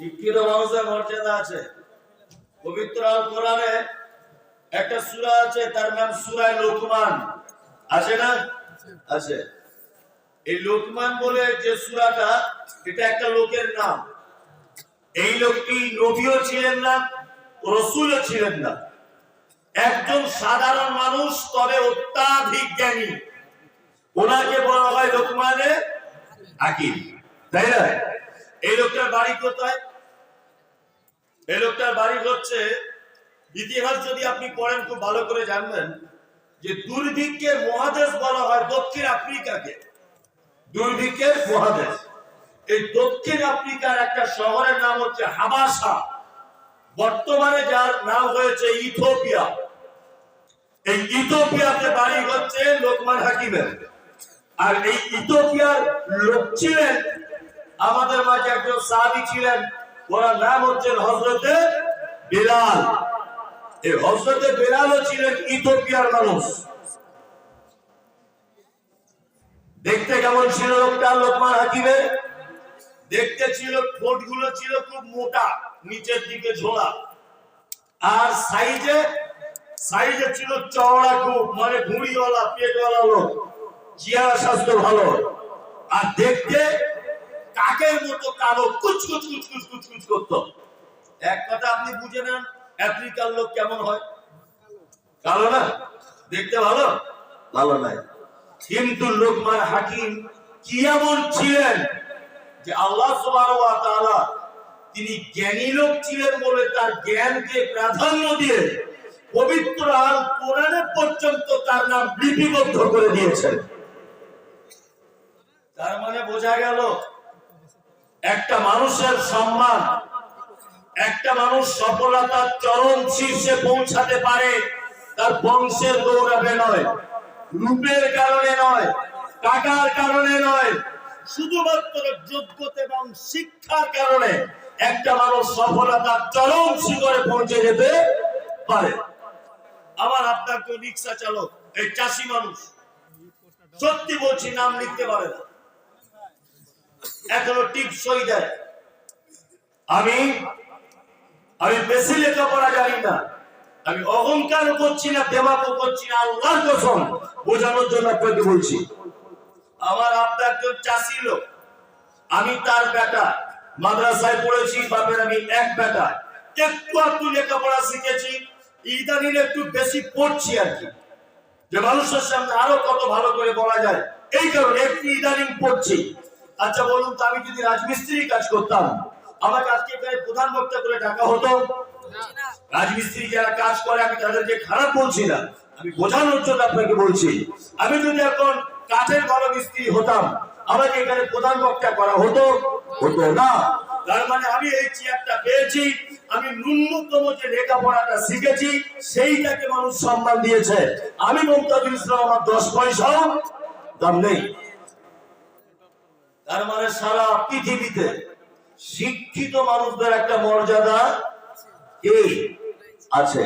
শিক্ষিত মানুষের মর্যাদা আছে। পবিত্র কোরআনে একটা সূরা আছে, তার নাম সূরা লোকমান। আছে না? আছে এই লোকমান বলে যে সূরাটা, এটা একটা লোকের নাম। এই লোকটি নবীও ছিলেন না, রসুলও ছিলেন না। একজন সাধারণ মানুষ, তবে অত্যাধিক জ্ঞানী। ওনাকে বলা হয় লোকমানে হাকিম তাই না? এই লোকটার বাড়ি কোথায়? এই লোকটার বাড়ি হচ্ছে, ইতিহাস যদি আপনি পড়েন, খুব ভালো করে জানবেন যে দুর্ভিক্ষের মহাদেশ বলা হয় দক্ষিণ আফ্রিকাকে। দুর্ভিক্ষের মহাদেশ। এই দক্ষিণ আফ্রিকার একটা শহরের নাম হচ্ছে হাবাসা। বর্তমানে যার নাম হয়েছে ইথোপিয়া এই ইথোপিয়াতে বাড়ি হচ্ছে লোকমান হাকিমের। আর এই ইথোপিয়ার লোক ছিলেন আমাদের মাঝে একজন সাহাবি ছিলেন, ওনার নাম হচ্ছেন হজরতে বিলাল। এই হজরতে বিলালও ছিলেন ইথোপিয়ার মানুষ। দেখতে কেমন ছিল লোকটা, লোকমান হাকিমের দেখতে ছিল ঠোঁটগুলো ছিল খুব মোটা, নিচের দিকে ঝোলা। আর সাইজে সাইজে ছিল চওড়া খুব মানে ভুঁড়িওয়ালা পেটওয়ালা লোক। চেহারা স্বাস্থ্য ভালো। আর দেখতে কাকের মতো কালো কুচ কুচ কুচ কুচ কুচ কুচ করতো। এক কথা আপনি বুঝে নেন, আফ্রিকার লোক কেমন হয়? কালো না? দেখতে ভালো? ভালো নাই। কিন্তু লোকমান হাকিম। কি এমন ছিলেন যে আল্লাহ তাআলা তিনি জ্ঞানী লোক ছিলেন বলে তার জ্ঞানকে প্রাধান্য দিয়ে পবিত্র আল কোরআনে পর্যন্ত তার নাম লিপিবদ্ধ করে দিয়েছেন। তার মানে বোঝা গেল একটা মানুষের সম্মান, একটা মানুষ সফলতার চরম শীর্ষে পৌঁছাতে পারে, তার বংশের গৌরবে নয়, রূপের কারণে নয়, টাকার কারণে নয়, শুধুমাত্র যোগ্যতা এবং শিক্ষার কারণে একটা মানুষ সফলতার চরম শিখরে পৌঁছে যেতে পারে। আমার আপনার তো রিক্সা চালক, এই চাষি মানুষ, সত্যি বলছি, নাম লিখতে পারে না। এখনও আমি আমি বেশি লেখাপড়া জানি না। আমি অহংকার করছি না দেমাকও করছি না কসম, বোঝানোর জন্য আপনাকে বলছি। আমার আপনার একজন চাষি লোক, আমি তার বেটা, মাদ্রাসায় পড়েছি, বাপের আমি এক বেটা। একটু একটু লেখাপড়া শিখেছি, ইদানিং একটু বেশি পড়ছি আর কি। যে মানুষের সামনে আরও কত ভালো করে বলা যায়, এই কারণে একটু ইদানিং পড়ছি। আচ্ছা বলুন তো, আমি যদি রাজমিস্ত্রি কাজ করতাম, আমাকে আজকে এখানে প্রধান বক্তা করে ডাকা হতো। রাজমিস্ত্রি যারা কাজ করে, আমি তাদেরকে খারাপ বলছি না, আমি বোঝানোর জন্য আপনাকে বলছি। আমি যদি এখন কাঠের ভালো মিস্ত্রি হতাম, আমাকে এখানে প্রধান বক্তা করা হতো হতো না। তার মানে আমি এই চেয়ারটা পেয়েছি, আমি ন্যূনতম যে লেখাপড়াটা শিখেছি, সেইটাকে মানুষ সম্মান দিয়েছে। আমি মমতাজুল ইসলাম, আমার দশ পয়সাও দাম নেই। তার মানে সারা পৃথিবীতে শিক্ষিত মানুষদের একটা মর্যাদা এই আছে।